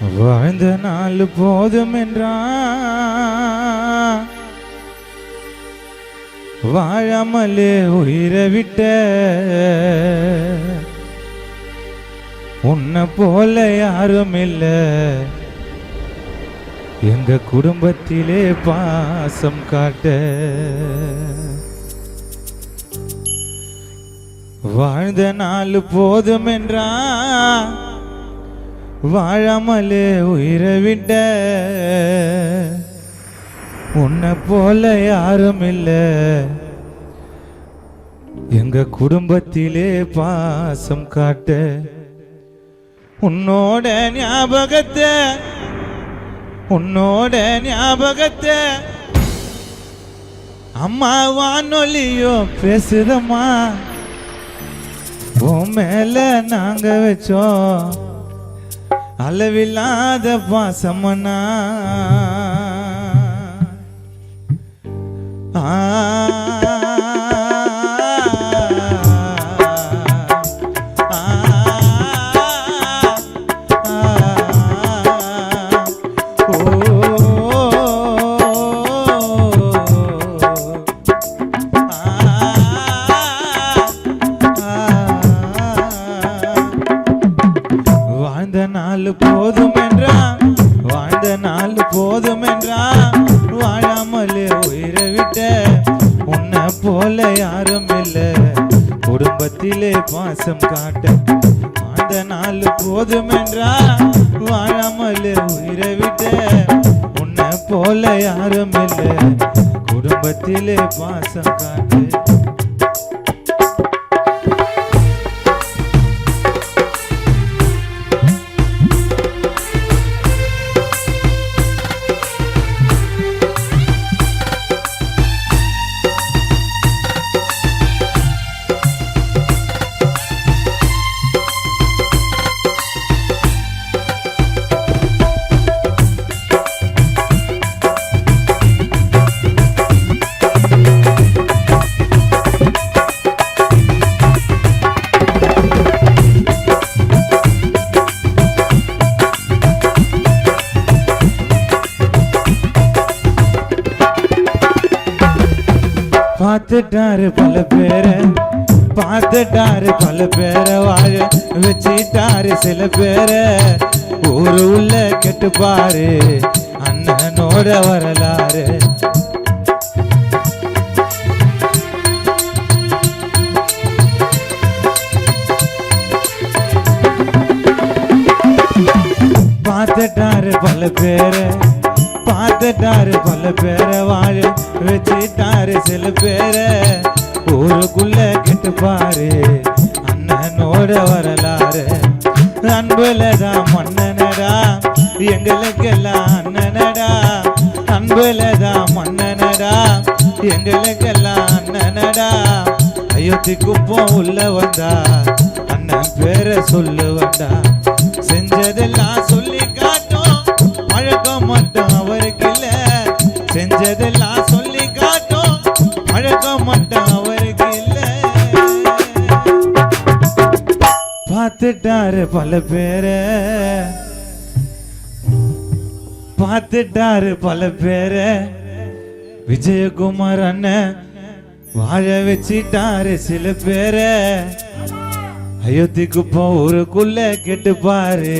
வாழ்ந்த நாள் போதும் என்றான் வாழாமலே உயிரை விட்ட உன்னை போல யாரும் இல்லை. எங்க குடும்பத்திலே பாசம் காட்ட வாழ்ந்த நாள் போதும் என்றான் வாழாமலே உயிரை விட்ட உன்னை போல யாரும் இல்ல எங்க குடும்பத்திலே பாசம் காட்ட உன்னோட ஞாபகத்தை உன்னோட ஞாபகத்தை அம்மா வானொலியோ பேசுதம்மா. உன் மேல நாங்க வச்சோம். அளவில்லாத பாசமனா ஆ. வாழ்ந்த நாள் போதும் என்றான் வாழ்ந்த நாள் போதும் என்றான் வாழாமலே உயிரை விட்ட உன்னை போல யாரும் இல்லை. குடும்பத்திலே பாசம் காட்ட வாழ்ந்த நாள் போதும் என்றான் வாழாமலே உயிரை விட்ட உன்னை போல யாரும் இல்லை. குடும்பத்திலே பாசம் காட்ட பார்த்துட்டாரு பல பேரை. பார்த்துட்டாரு பல பேரை. வாழ வச்சிட்டாரு சில பேரை. ஊரு உள்ள கெட்டுப்பாரு. அண்ணனோட வரலாறு. பார்த்துட்டாரு பல பேரை. பார்த்துட்டாரு பல பேரை வாழ வச்சுட்டாரு சில பேரை. ஊருக்குள்ள கெட்டு பாரு அண்ணனோட வரலாறு. அன்புல மன்னனடா எங்களுக்கெல்லாம் அண்ணனடா. அன்புல மன்னனடா எங்களுக்கெல்லாம் அண்ணனடா. அயோத்தி குப்பம் உள்ள வந்தா அண்ணன் பேரை சொல்லு வந்தா. செஞ்சதெல்லாம் சொல்லி காட்டும் மட்டும் அவருக்கு இல்ல செஞ்சதெல்லாம் சொல்லி காட்டும். பழக்கம் மட்டும் அவருக்கு இல்ல பார்த்துட்டாரு பல பேரை. பார்த்துட்டாரு பல பேரை. விஜயகுமார் அண்ணன் வாழ வச்சிட்டாரு சில பேரை. அயோத்திக்கு போ ஊருக்குள்ள கெட்டு பாரு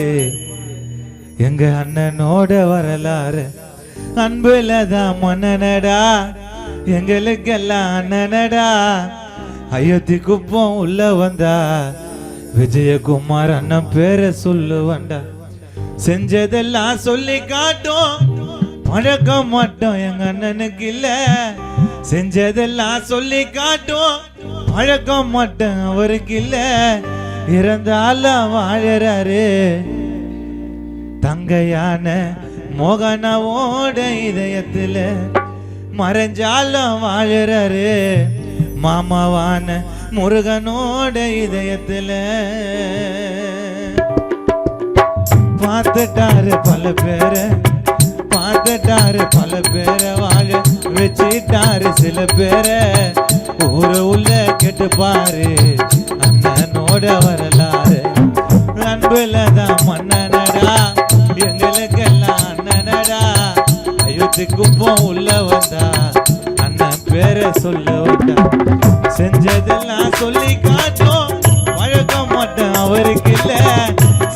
எங்க அண்ணனோட வரலாறு? அன்புல தான் மன்னனடா? எங்களுக்கெல்லாம் அண்ணனடா? அயோத்தி குப்பம் உள்ள வந்தா? விஜயகுமார் அண்ணன் பேரை சொல்லுவண்டா? செஞ்சதெல்லாம் சொல்லி காட்டும். பழக்கம் மட்டும் எங்க அண்ணனுக்கு இல்ல. செஞ்சதெல்லாம் சொல்லி காட்டும். பழக்கம் மட்டும் அவருக்கு இல்ல. இறந்தாலும் வாழறாரு. தங்கையான மோகனவோட இதயத்துல மறைஞ்சாலும் வாழறாரு. மாமாவான முருகனோட இதயத்துல. பார்த்துட்டாரு பல பேரை பார்த்துட்டாரு பல பேரை வாழ வச்சிட்டாரு சில பேரை. ஊரு உள்ள கெட்டுப்பாரு அண்ணனோட வரலாறு. அன்புல தான் மன்னனடா எங்களுக்கெல்லாம் அண்ணனடா அயோத்தி போ உள்ள வந்தா. அண்ணன் பேரை சொல்ல வந்தா. செஞ்சதெல்லாம் சொல்லி காட்டும். பழக்கம் மட்டும் அவருக்கு இல்ல.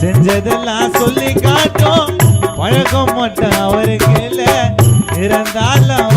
செஞ்சதெல்லாம் சொல்லி காட்டும். பழக்கம் மட்டும் அவருக்கு இல்ல. இருந்தாலும்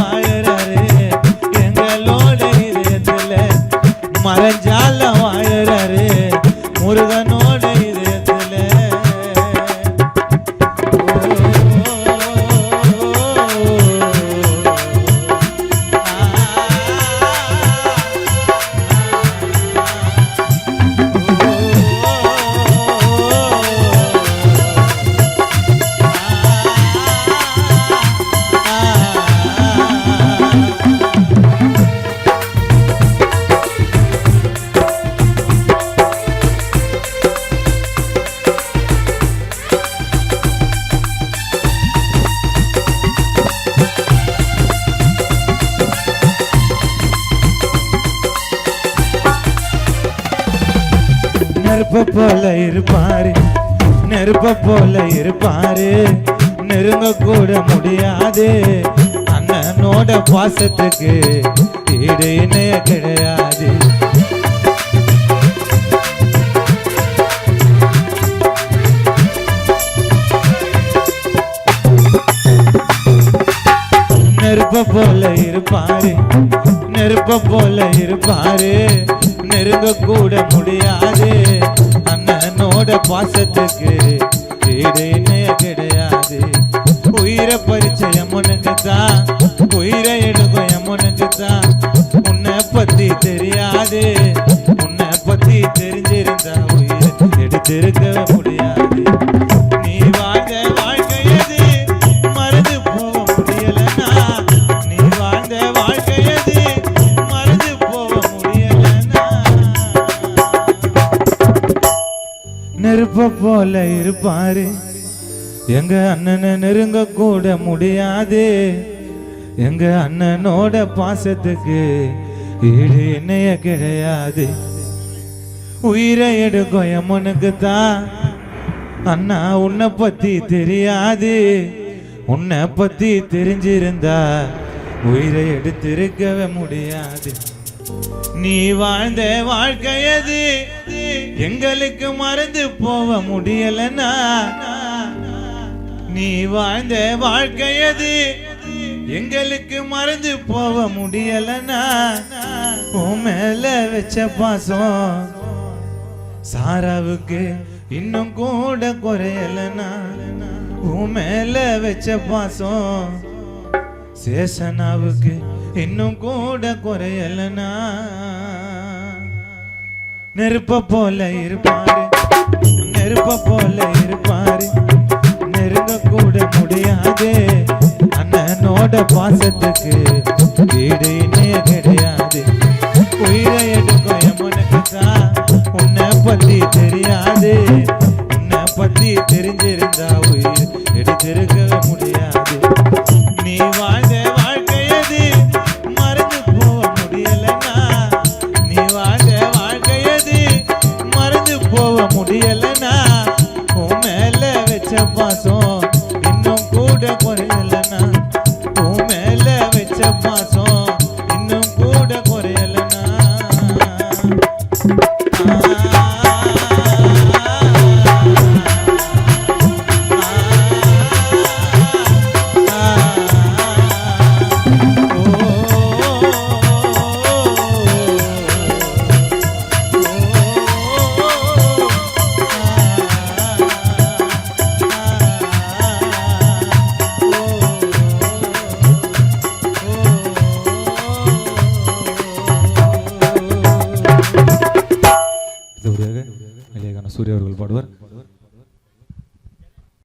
நெருப்ப போல இருப்பாரு. நெருப்ப போல இருப்பாரு. நெருங்க கூட முடியாது. அண்ணனோட பாசத்துக்கு ஈடு இணைய கிடையாது. நெருப்ப போல இருப்பாரு. நெருப்ப போல இருப்பாரு. நெருங்க கூட முடியாது. உன்னோட பாசத்துக்கு ஈடு கிடையாது. உயிரை பறிச்ச எம்மனுக்கு தான் உயிரை எடுக்கும் எம்மனுக்கு தான் உன்னை பத்தி தெரியாது உன்னை பத்தி தெரிஞ்சிருந்தா உயிரை எடுத்திருக்க முடியாது. நெருப்ப போல இருப்பாரு. எங்க அண்ணனை நெருங்க கூட முடியாது. எங்க அண்ணனோட பாசத்துக்கு ஈடு என்னைய கிடையாது. உயிரை எடுக்கும் எம்மனுக்கு தான் அண்ணா உன்னை பத்தி தெரியாது. உன்னை பத்தி தெரிஞ்சிருந்தா உயிரை எடுத்திருக்கவே முடியாது. நீ வாழ்ந்த வாழ்க்கையது எங்களுக்கு மறந்து போக முடியலனா நீ வாழ்ந்த வாழ்க்கையது எங்களுக்கு மறந்து போக முடியலனா உன் மேல வச்ச பாசம் சாராவுக்கு இன்னும் கூட குறையலனா உன் மேல வச்ச பாசம் சேசனாவுக்கு இன்னும் கூட குறையலனா நெருப்ப போல இருப்பாரு. நெருப்ப போல இருப்பாரு. நெருங்க கூட முடியாது. அண்ணனோட பாசத்துக்கு வீடு இணைய கிடையாது. உயிரை எடுக்கும் எமனுக்கு உன்னை பத்தி தெரியாது. உன்னை பத்தி தெரிஞ்சிருந்தா